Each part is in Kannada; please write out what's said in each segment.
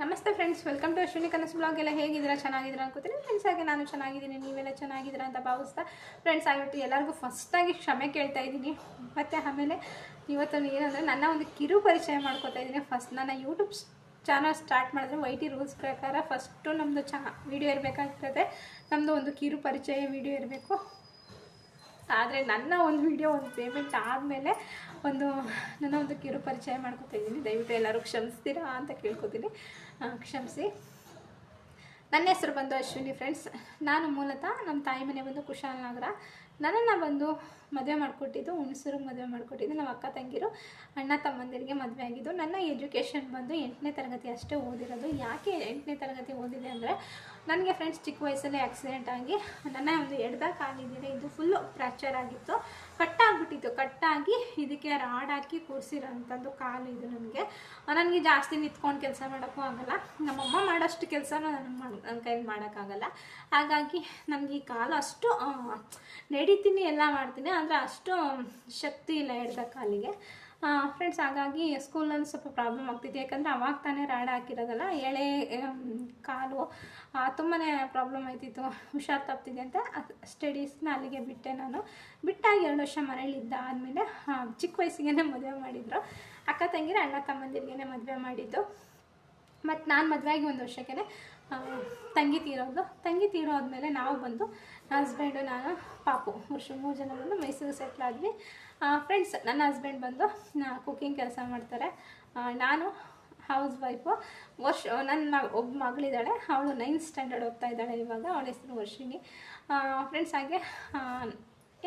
ನಮಸ್ತೆ ಫ್ರೆಂಡ್ಸ್ ವೆಲ್ಕಮ್ ಟು ಅಶ್ವಿನಿ ಕನಸು ಬ್ಲಾಗ್ ಎಲ್ಲ ಹೇಗಿದ್ದೀರಾ? ಚೆನ್ನಾಗಿದ್ದೀರಾ ಅನ್ಕೋತೀನಿ. ಫ್ರೆಂಡ್ಸ್ ಹಾಗೆ ನಾನು ಚೆನ್ನಾಗಿದ್ದೀನಿ. ನೀವೆಲ್ಲ ಚೆನ್ನಾಗಿದ್ದೀರಾ ಅಂತ ಭಾವಿಸ್ತಾ ಫ್ರೆಂಡ್ಸ್ ಆಗಿಬಿಟ್ಟು ಎಲ್ಲರಿಗೂ ಫಸ್ಟಾಗಿ ಕ್ಷಮೆ ಕೇಳ್ತಾ ಇದ್ದೀನಿ. ಮತ್ತು ಆಮೇಲೆ ಇವತ್ತು ಏನಂದರೆ ನನ್ನ ಒಂದು ಕಿರು ಪರಿಚಯ ಮಾಡ್ಕೋತಾ ಇದ್ದೀನಿ. ಫಸ್ಟ್ ನನ್ನ ಯೂಟ್ಯೂಬ್ ಚಾನಲ್ ಸ್ಟಾರ್ಟ್ ಮಾಡಿದ್ರೆ ವೈ ಟಿ ರೂಲ್ಸ್ ಪ್ರಕಾರ ಫಸ್ಟು ನಮ್ಮದು ಚಾ ವಿಡಿಯೋ ಇರಬೇಕಾಗ್ತದೆ. ನಮ್ಮದು ಒಂದು ಕಿರು ಪರಿಚಯ ವಿಡಿಯೋ ಇರಬೇಕು. ಆದರೆ ನನ್ನ ಒಂದು ವಿಡಿಯೋ ಒಂದು ಪೇಮೆಂಟ್ ಆದಮೇಲೆ ಒಂದು ನನ್ನ ಒಂದು ಕಿರು ಪರಿಚಯ ಮಾಡ್ಕೊತಾ ಇದ್ದೀನಿ. ದಯವಿಟ್ಟು ಎಲ್ಲರೂ ಕ್ಷಮಿಸ್ತೀರಾ ಅಂತ ಕೇಳ್ಕೊತೀನಿ. ಕ್ಷಮಿಸಿ. ನನ್ನ ಹೆಸರು ಬಂದು ಅಶ್ವಿನಿ ಫ್ರೆಂಡ್ಸ್ ನಾನು ಮೂಲತಃ ನಮ್ಮ ತಾಯಿ ಮನೆ ಬಂದು ಕುಶಾಲನಗರ ನನ್ನನ್ನು ಬಂದು ಮದುವೆ ಮಾಡಿಕೊಟ್ಟಿದ್ದು ಹುಣಸೂರಿಗೆ ಮದುವೆ ಮಾಡಿಕೊಟ್ಟಿದ್ದು ನಮ್ಮ ಅಕ್ಕ ತಂಗಿರು, ಅಣ್ಣ ತಮ್ಮಂದಿರಿಗೆ ಮದುವೆ ಆಗಿದ್ದು. ನನ್ನ ಎಜುಕೇಷನ್ ಬಂದು ಎಂಟನೇ ತರಗತಿ ಅಷ್ಟೇ ಓದಿರೋದು. ಯಾಕೆ ಎಂಟನೇ ತರಗತಿ ಓದಿದೆ ಅಂದರೆ ನನಗೆ ಫ್ರೆಂಡ್ಸ್ ಚಿಕ್ಕ ವಯಸ್ಸಲ್ಲೇ ಆಕ್ಸಿಡೆಂಟ್ ಆಗಿ ನನ್ನ ಒಂದು ಎಡ್ದ ಕಾಲಿದ್ದೀರ ಇದು ಫುಲ್ಲು ಫ್ರ್ಯಾಕ್ಚರ್ ಆಗಿತ್ತು. ಕಟ್ಟಾಗ್ಬಿಟ್ಟಿತ್ತು. ಕಟ್ಟಾಗಿ ಇದಕ್ಕೆ ರಾಡ್ ಹಾಕಿ ಕೂರಿಸಿರೋಂಥದ್ದು ಕಾಲು ಇದು ನನಗೆ ನನಗೆ ಜಾಸ್ತಿ ನಿಂತ್ಕೊಂಡು ಕೆಲಸ ಮಾಡೋಕ್ಕೂ ಆಗಲ್ಲ. ನಮ್ಮಮ್ಮ ಮಾಡೋಷ್ಟು ಕೆಲಸನೂ ನನಗೆ ನನ್ನ ಕೈಲಿ ಮಾಡೋಕ್ಕಾಗಲ್ಲ. ಹಾಗಾಗಿ ನನಗೆ ಈ ಕಾಲು ಅಷ್ಟು ನಡೀತೀನಿ, ಎಲ್ಲ ಮಾಡ್ತೀನಿ. ಆದರೆ ಅಷ್ಟು ಶಕ್ತಿ ಇಲ್ಲ ಎಡ್ದ ಕಾಲಿಗೆ. ಫ್ರೆಂಡ್ಸ್ ಹಾಗಾಗಿ ಸ್ಕೂಲಲ್ಲಿ ಸ್ವಲ್ಪ ಪ್ರಾಬ್ಲಮ್ ಆಗ್ತಿತ್ತು ಯಾಕಂದರೆ ಅವಾಗ ತಾನೇ ರಾಡ್ ಹಾಕಿರೋದಲ್ಲ, ಎಳೆ ಕಾಲು ತುಂಬಾ ಪ್ರಾಬ್ಲಮ್ ಆಯ್ತಿತ್ತು. ಹುಷಾರು ತಪ್ತಿದೆ ಅಂತ ಸ್ಟಡೀಸ್ನ ಅಲ್ಲಿಗೆ ಬಿಟ್ಟೆ ನಾನು. ಬಿಟ್ಟಾಗಿ ಎರಡು ವರ್ಷ ಮನೇಲಿದ್ದ ಆದಮೇಲೆ ಚಿಕ್ಕ ವಯಸ್ಸಿಗೆ ಮದುವೆ ಮಾಡಿದರು. ಅಕ್ಕ ತಂಗಿರ ಅಣ್ಣ ತಮ್ಮಂದಿರಿಗೆ ಮದುವೆ ಮಾಡಿದ್ದು. ಮತ್ತು ನಾನು ಮದುವೆ ಆಗಿ ಒಂದು ವರ್ಷಕ್ಕೆ ತಂಗಿ ತೀರೋದು. ತಂಗಿ ತೀರೋದ್ಮೇಲೆ ನಾವು ಬಂದು ಹಸ್ಬೆಂಡು ನಾನು, ಪಾಪು. ವರ್ಷ ಮೂರು ಜನ ಬಂದು ಮೈಸೂರು ಸೆಟ್ಲ್ ಆದ್ವಿ. ಫ್ರೆಂಡ್ಸ್ ನನ್ನ ಹಸ್ಬೆಂಡ್ ಬಂದು ಕುಕ್ಕಿಂಗ್ ಕೆಲಸ ಮಾಡ್ತಾರೆ. ನಾನು ಹೌಸ್ ವೈಫು ವರ್ಷ ನನ್ನ ಮ ಒಬ್ಬ ಮಗಳಿದ್ದಾಳೆ. ಅವಳು ನೈನ್ತ್ ಸ್ಟ್ಯಾಂಡರ್ಡ್ ಹೋಗ್ತಾ ಇದ್ದಾಳೆ ಇವಾಗ. ಅವಳ ಹೆಸರು ವರ್ಷಿಣಿ. ಫ್ರೆಂಡ್ಸ್ ಹಾಗೆ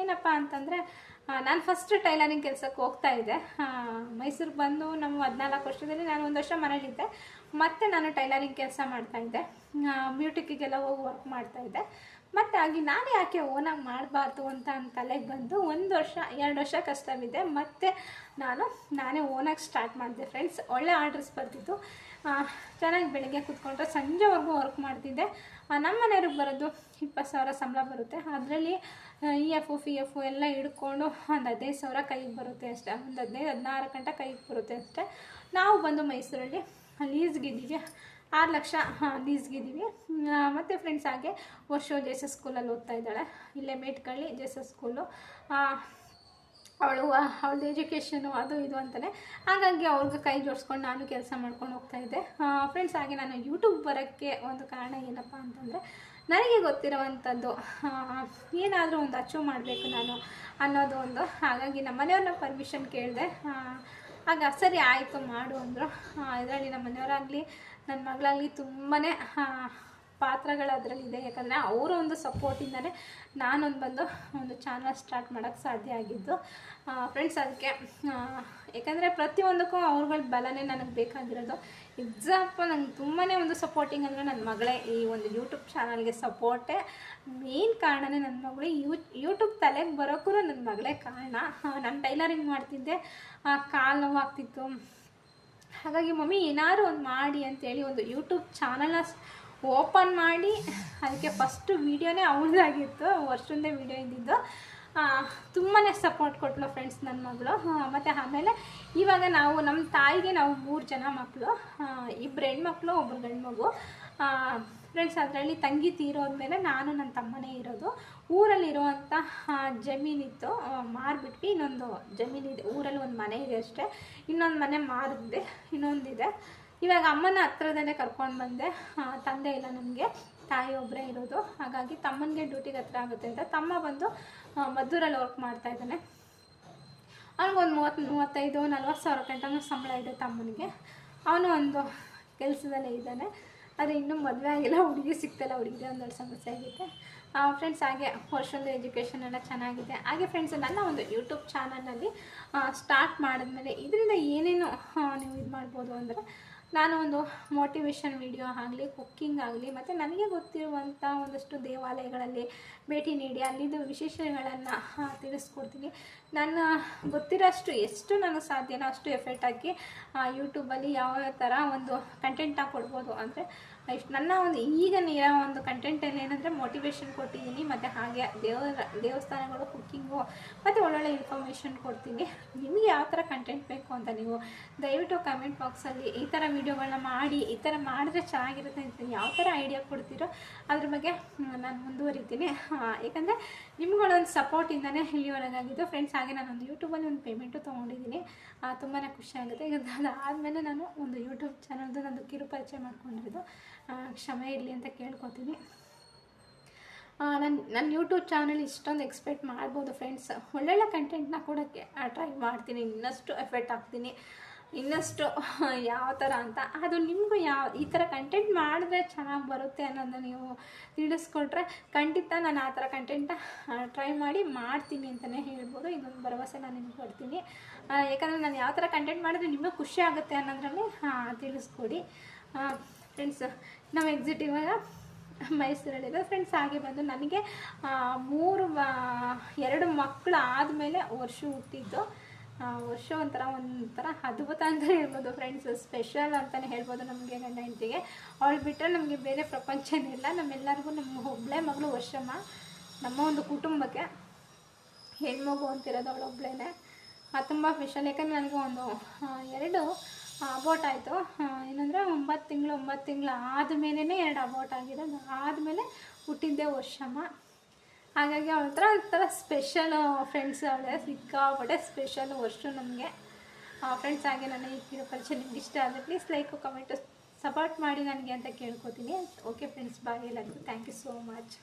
ಏನಪ್ಪ ಅಂತಂದರೆ ನಾನು ಫಸ್ಟ್ ಟೈಲರಿಂಗ್ ಕೆಲಸಕ್ಕೆ ಹೋಗ್ತಾ ಇದ್ದೆ. ಮೈಸೂರಿಗೆ ಬಂದು ನಮ್ಮ ಹದಿನಾಲ್ಕು ವರ್ಷದಲ್ಲಿ ನಾನು ಒಂದು ವರ್ಷ ಮನೇಲಿದ್ದೆ ಮತ್ತೆ ನಾನು ಟೈಲರಿಂಗ್ ಕೆಲಸ ಮಾಡ್ತಾಯಿದ್ದೆ ಬ್ಯೂಟಿಕ್ಕಿಗೆಲ್ಲ ಹೋಗಿ ವರ್ಕ್ ಮಾಡ್ತಾಯಿದ್ದೆ ಮತ್ತು ಆಗಿ ನಾನೇ ಯಾಕೆ ಓನಾಗಿ ಮಾಡಬಾರ್ದು ಅಂತ ನನ್ನ ತಲೆಗೆ ಬಂದು ಒಂದು ವರ್ಷ, ಎರಡು ವರ್ಷ ಕಷ್ಟವಿದೆ. ಬಿದ್ದೆ ಮತ್ತು ನಾನು, ನಾನೇ ಓನಾಗಿ ಸ್ಟಾರ್ಟ್ ಮಾಡಿದೆ. ಫ್ರೆಂಡ್ಸ್ ಒಳ್ಳೆ ಆರ್ಡರ್ಸ್ ಬರ್ತಿತ್ತು. ಚೆನ್ನಾಗಿ ಬೆಳಗ್ಗೆ ಕೂತ್ಕೊಂಡ್ರೆ ಸಂಜೆವರೆಗೂ ವರ್ಕ್ ಮಾಡ್ತಿದ್ದೆ. ನಮ್ಮ ಮನೆಯವ್ರಿಗೆ ಬರೋದು ಇಪ್ಪತ್ತು ಸಾವಿರ ಸಂಬಳ ಬರುತ್ತೆ. ಅದರಲ್ಲಿ E F O P F O ಎಲ್ಲ ಹಿಡ್ಕೊಂಡು ಒಂದು ಹದಿನೈದು ಸಾವಿರ ಕೈಗೆ ಬರುತ್ತೆ ಅಷ್ಟೇ. ಒಂದು ಹದಿನೈದು, ಹದಿನಾರು ಗಂಟೆ ಕೈಗೆ ಬರುತ್ತೆ ಅಷ್ಟೇ. ನಾವು ಬಂದು ಮೈಸೂರಲ್ಲಿ ಲೀಸ್ಗಿದ್ದೀವಿ ಆರು ಲಕ್ಷ ಲೀಸ್ಗಿದ್ದೀವಿ ಮತ್ತು ಫ್ರೆಂಡ್ಸ್ ಹಾಗೆ ವರ್ಷ ಜೆ ಎಸ್ ಎಸ್ ಸ್ಕೂಲಲ್ಲಿ ಓದ್ತಾ ಇದ್ದಾಳೆ. ಇಲ್ಲೇ Metkalli J S S school ಅವಳು, ಅವಳದ್ದು ಎಜುಕೇಷನು ಅದು ಇದು ಅಂತಲೇ ಹಾಗಾಗಿ ಅವ್ರಿಗೆ ಕೈ ಜೋಡಿಸ್ಕೊಂಡು ನಾನು ಕೆಲಸ ಮಾಡ್ಕೊಂಡು ಹೋಗ್ತಾ ಇದ್ದೆ. ಫ್ರೆಂಡ್ಸ್ ಹಾಗೆ ನಾನು ಯೂಟ್ಯೂಬ್ ಬರೋಕ್ಕೆ ಒಂದು ಕಾರಣ ಏನಪ್ಪ ಅಂತಂದರೆ, ನನಗೆ ಗೊತ್ತಿರುವಂಥದ್ದು ಏನಾದರೂ ಒಂದು ಅಚೀವ್ ಮಾಡಬೇಕು ನಾನು ಅನ್ನೋದು ಒಂದು. ಹಾಗಾಗಿ ನಮ್ಮ ಮನೆಯವ್ರನ್ನ ಪರ್ಮಿಷನ್ ಕೇಳಿದೆ. ಆಗ ಸರಿ ಆಯಿತು ಮಾಡು ಅಂದರು. ಇದರಲ್ಲಿ ನಮ್ಮ ಮನೆಯವರಾಗಲಿ ನನ್ನ ಮಗಳಾಗಲಿ ತುಂಬಾ ಪಾತ್ರಗಳು ಅದರಲ್ಲಿದೆ ಯಾಕಂದರೆ ಅವರ ಒಂದು ಸಪೋರ್ಟಿಂದಲೇ ನಾನೊಂದು ಬಂದು ಒಂದು ಚಾನಲ್ ಸ್ಟಾರ್ಟ್ ಮಾಡೋಕ್ಕೆ ಸಾಧ್ಯ ಆಗಿದ್ದು. ಫ್ರೆಂಡ್ಸ್ ಅದಕ್ಕೆ ಯಾಕಂದರೆ ಪ್ರತಿಯೊಂದಕ್ಕೂ ಅವ್ರಗಳ ಬಲನೇ ನನಗೆ ಬೇಕಾಗಿರೋದು. ಎಕ್ಸಾಂಪಲ್ ನಂಗೆ ತುಂಬಾ ಒಂದು ಸಪೋರ್ಟಿಂಗ್ ಅಂದರೆ ನನ್ನ ಮಗಳೇ. ಈ ಒಂದು ಯೂಟ್ಯೂಬ್ ಚಾನಲ್ಗೆ ಸಪೋರ್ಟೇ ಮೇನ್ ಕಾರಣನೇ ನನ್ನ ಮಗಳು. ಯೂ ಯೂಟ್ಯೂಬ್ ತಲೆಗೆ ಬರೋಕ್ಕೂ ನನ್ನ ಮಗಳೇ ಕಾರಣ. ನಾನು ಟೈಲರಿಂಗ್ ಮಾಡ್ತಿದ್ದೆ. ಕಾಲು ನೋವಾಗ್ತಿತ್ತು. ಹಾಗಾಗಿ ಮಮ್ಮಿ ಏನಾದ್ರು ಒಂದು ಮಾಡಿ ಅಂತೇಳಿ ಒಂದು ಯೂಟ್ಯೂಬ್ ಚಾನಲ್ನ ಓಪನ್ ಮಾಡಿ, ಅದಕ್ಕೆ ಫಸ್ಟು ವೀಡಿಯೋನೇ ಅವ್ರದ್ದಾಗಿತ್ತು, ವರ್ಷದಿಂದ ವೀಡಿಯೋ ಇದ್ದಿದ್ದು. ತುಂಬಾ ಸಪೋರ್ಟ್ ಕೊಟ್ಟಲು ಫ್ರೆಂಡ್ಸ್ ನನ್ನ ಮಗಳು. ಮತ್ತು ಆಮೇಲೆ ಇವಾಗ ನಾವು ನಮ್ಮ ತಾಯಿಗೆ ನಾವು ಮೂರು ಜನ ಮಕ್ಕಳು ಇಬ್ಬರು ಹೆಣ್ಮಕ್ಳು ಒಬ್ಬರು ಗಂಡು ಮಗು ಫ್ರೆಂಡ್ಸ್ ಅದರಲ್ಲಿ ತಂಗಿ ತೀರೋದ್ಮೇಲೆ ನಾನು ನನ್ನ ತಮ್ಮನೇ ಇರೋದು. ಊರಲ್ಲಿರುವಂಥ ಜಮೀನಿತ್ತು. ಮಾರಿಬಿಟ್ವಿ. ಇನ್ನೊಂದು ಜಮೀನಿದೆ, ಊರಲ್ಲಿ ಒಂದು ಮನೆ ಇದೆ ಅಷ್ಟೇ. ಇನ್ನೊಂದು ಮನೆ ಮಾರಿದೆ, ಇನ್ನೊಂದಿದೆ. ಇವಾಗ ಅಮ್ಮನ ಹತ್ರದಲ್ಲೇ ಕರ್ಕೊಂಡು ಬಂದೆ. ತಂದೆ ಇಲ್ಲ ನನಗೆ ತಾಯಿ ಒಬ್ಬರೇ ಇರೋದು. ಹಾಗಾಗಿ ತಮ್ಮನಿಗೆ ಡ್ಯೂಟಿಗೆ ಹತ್ರ ಆಗುತ್ತೆ ಅಂತ ತಮ್ಮ ಬಂದು ಮದ್ದೂರಲ್ಲಿ ವರ್ಕ್ ಮಾಡ್ತಾ ಇದ್ದಾನೆ. ಅವ್ನಿಗೊಂದು ಮೂವತ್ತು ಮೂವತ್ತೈದು, ನಲ್ವತ್ತು ಸಾವಿರ ಗಂಟೆ ಸಂಬಳ ಇದೆ ತಮ್ಮನಿಗೆ. ಅವನು ಒಂದು ಕೆಲಸದಲ್ಲೇ ಇದ್ದಾನೆ. ಆದರೆ ಇನ್ನೂ ಮದುವೆ ಆಗಿಲ್ಲ, ಹುಡುಗಿ ಸಿಗ್ತಲ್ಲ ಹುಡುಗಿದೆ ಒಂದೊಂದು ಸಮಸ್ಯೆ ಆಗಿದೆ. ಫ್ರೆಂಡ್ಸ್ ಹಾಗೆ ವರ್ಷದ ಎಜುಕೇಷನ್ ಎಲ್ಲ ಚೆನ್ನಾಗಿದೆ. ಹಾಗೆ ಫ್ರೆಂಡ್ಸ್ ನನ್ನ ಒಂದು ಯೂಟ್ಯೂಬ್ ಚಾನಲ್ನಲ್ಲಿ ಸ್ಟಾರ್ಟ್ ಮಾಡಿದ್ಮೇಲೆ, ಇದರಿಂದ ಏನೇನು ನೀವು ಇದು ಮಾಡ್ಬೋದು ಅಂದರೆ ನಾನು ಒಂದು ಮೋಟಿವೇಶನ್ ವಿಡಿಯೋ ಆಗಲಿ ಕುಕ್ಕಿಂಗ್ ಆಗಲಿ, ಮತ್ತು ನನಗೆ ಗೊತ್ತಿರುವಂಥ ಒಂದಷ್ಟು ದೇವಾಲಯಗಳಲ್ಲಿ ಭೇಟಿ ನೀಡಿ, ಅಲ್ಲಿದ್ದು ವಿಶೇಷಗಳನ್ನು ತಿಳಿಸ್ಕೊಡ್ತೀನಿ. ನನ್ನ ಗೊತ್ತಿರೋಷ್ಟು ಎಷ್ಟು ನನಗೆ ಸಾಧ್ಯನೋ ಅಷ್ಟು ಎಫೆಕ್ಟ್ ಹಾಕಿ ಯೂಟ್ಯೂಬಲ್ಲಿ ಯಾವ ಥರ ಒಂದು ಕಂಟೆಂಟ್ನ ಕೊಡ್ಬೋದು ಅಂದರೆ, ಇಷ್ಟು ನನ್ನ ಒಂದು ಈಗ ನೀರೋ ಒಂದು ಕಂಟೆಂಟಲ್ಲಿ ಏನಂದರೆ ಮೋಟಿವೇಶನ್ ಕೊಟ್ಟಿದ್ದೀನಿ, ಮತ್ತು ಹಾಗೆ ದೇವರ, ದೇವಸ್ಥಾನಗಳು ಕುಕ್ಕಿಂಗು ಮತ್ತು ಒಳ್ಳೊಳ್ಳೆ ಇನ್ಫಾರ್ಮೇಷನ್ ಕೊಡ್ತೀನಿ. ನಿಮಗೆ ಯಾವ ಥರ ಕಂಟೆಂಟ್ ಬೇಕು ಅಂತ ನೀವು ದಯವಿಟ್ಟು ಕಮೆಂಟ್ ಬಾಕ್ಸಲ್ಲಿ ಈ ಥರ ವೀಡಿಯೋಗಳನ್ನ ಮಾಡಿ, ಈ ಥರ ಮಾಡಿದ್ರೆ ಚೆನ್ನಾಗಿರುತ್ತೆ ಅಂತ ಯಾವ ಥರ ಐಡಿಯಾ ಕೊಡ್ತೀರೋ ಅದ್ರ ಬಗ್ಗೆ ನಾನು ಮುಂದುವರಿತೀನಿ. ಯಾಕಂದರೆ ನಿಮ್ಗಳೊಂದು ಸಪೋರ್ಟಿಂದನೇ ಇಲ್ಲಿವರೆಗಾಗಿದ್ದು ಫ್ರೆಂಡ್ಸ್ ಹಾಗೆ ನಾನು ಒಂದು ಯೂಟ್ಯೂಬಲ್ಲಿ ಒಂದು ಪೇಮೆಂಟು ತೊಗೊಂಡಿದ್ದೀನಿ. ತುಂಬಾ ಖುಷಿ ಆಗುತ್ತೆ. ಅದಾದಮೇಲೆ ನಾನು ಒಂದು ಯೂಟ್ಯೂಬ್ ಚಾನಲ್ದು ನಂದು ಕಿರು ಪರಿಚಯ ಮಾಡ್ಕೊಂಡಿರೋದು. ಕ್ಷಮೆ ಇರಲಿ ಅಂತ ಕೇಳ್ಕೊತೀನಿ. ನನ್ನ ನನ್ನ ಯೂಟ್ಯೂಬ್ ಚಾನಲ್ ಇಷ್ಟೊಂದು ಎಕ್ಸ್ಪೆಕ್ಟ್ ಮಾಡ್ಬೋದು ಫ್ರೆಂಡ್ಸ್ ಒಳ್ಳೊಳ್ಳೆ ಕಂಟೆಂಟ್ನ ಕೊಡೋಕ್ಕೆ ಟ್ರೈ ಮಾಡ್ತೀನಿ. ಇನ್ನಷ್ಟು ಎಫೆಕ್ಟ್ ಹಾಕ್ತೀನಿ. ಇನ್ನಷ್ಟು ಯಾವ ಥರ ಅಂತ. ಅದು ನಿಮಗೂ ಯಾವ, ಈ ಥರ ಕಂಟೆಂಟ್ ಮಾಡಿದ್ರೆ ಚೆನ್ನಾಗಿ ಬರುತ್ತೆ ಅನ್ನೋದನ್ನ ನೀವು ತಿಳಿಸ್ಕೊಟ್ರೆ ಖಂಡಿತ ನಾನು ಆ ಥರ ಕಂಟೆಂಟ್ನ ಟ್ರೈ ಮಾಡಿ ಮಾಡ್ತೀನಿ ಅಂತಲೇ ಹೇಳ್ಬೋದು. ಇದೊಂದು ಭರವಸೆ ನಾನು ನಿಮ್ಗೆ ಕೊಡ್ತೀನಿ. ಯಾಕಂದರೆ ನಾನು ಯಾವ ಥರ ಕಂಟೆಂಟ್ ಮಾಡಿದ್ರೆ ನಿಮಗೆ ಖುಷಿ ಆಗುತ್ತೆ ಅನ್ನೋದ್ರಲ್ಲಿ ತಿಳಿಸ್ಕೊಡಿ. ಫ್ರೆಂಡ್ಸ್ ನಾವು ಎಕ್ಸಿಟ್ ಇವಾಗ ಮೈಸೂರಲ್ಲಿದೆ ಫ್ರೆಂಡ್ಸ್ ಹಾಗೆ ಬಂದು ನನಗೆ ಮೂರು ಎರಡು ಮಕ್ಕಳು ಆದಮೇಲೆ ವರ್ಷ ಹುಟ್ಟಿದ್ದು. ವರ್ಷ ಒಂಥರ ಒಂಥರ ಅದ್ಭುತ ಅಂತ ಹೇಳ್ಬೋದು ಫ್ರೆಂಡ್ಸ್ ಸ್ಪೆಷಲ್ ಅಂತಲೇ ಹೇಳ್ಬೋದು ನಮಗೆ ಗಂಡ ಹೆಂಡತಿಗೆ. ಅವಳು ಬಿಟ್ಟರೆ ನಮಗೆ ಬೇರೆ ಪ್ರಪಂಚನೇ ಇಲ್ಲ. ನಮ್ಮೆಲ್ಲರಿಗೂ ನಮ್ಮ ಒಬ್ಬಳೇ ಮಗಳು ವರ್ಷಮ್ಮ. ನಮ್ಮ ಒಂದು ಕುಟುಂಬಕ್ಕೆ ಹೆಣ್ಮಗು ಅಂತಿರೋದು ಅವಳು ಒಬ್ಬಳೇ ತುಂಬ ಸ್ಪೆಷಲ್ ಯಾಕಂದರೆ ನನಗೆ ಒಂದು ಎರಡು ಅಬೋಟ್ ಆಯಿತು. ಏನಂದರೆ ಒಂಬತ್ತು ತಿಂಗಳು ಒಂಬತ್ತು ತಿಂಗಳು ಆದಮೇಲೆ ಎರಡು ಅಬೋಟ್ ಆಗಿರೋದು. ಆದಮೇಲೆ ಹುಟ್ಟಿದ್ದೆ ವರ್ಷಮ್ಮ. ಹಾಗಾಗಿ ಅವಳ ಹತ್ರ ಒಂಥರ ಸ್ಪೆಷಲ್ ಫ್ರೆಂಡ್ಸ್ ಅವಳೆ, ಸಿಕ್ಕಾಪಟ್ಟೆ ಸ್ಪೆಷಲ್ ವರ್ಷ ನಮಗೆ. ಫ್ರೆಂಡ್ಸ್ ಹಾಗೆ ನನ್ನ ಈ ಕಿರು ಪರಿಚಯ ನಿಮ್ಗೆ ಇಷ್ಟ ಆದರೆ ಪ್ಲೀಸ್ ಲೈಕು ಕಮೆಂಟು ಸಪೋರ್ಟ್ ಮಾಡಿ ನನಗೆ ಅಂತ ಕೇಳ್ಕೊತೀನಿ. ಓಕೆ ಫ್ರೆಂಡ್ಸ್ ಬಾಯ್ ಎಲ್ಲರಿಗೂ. Thank you so much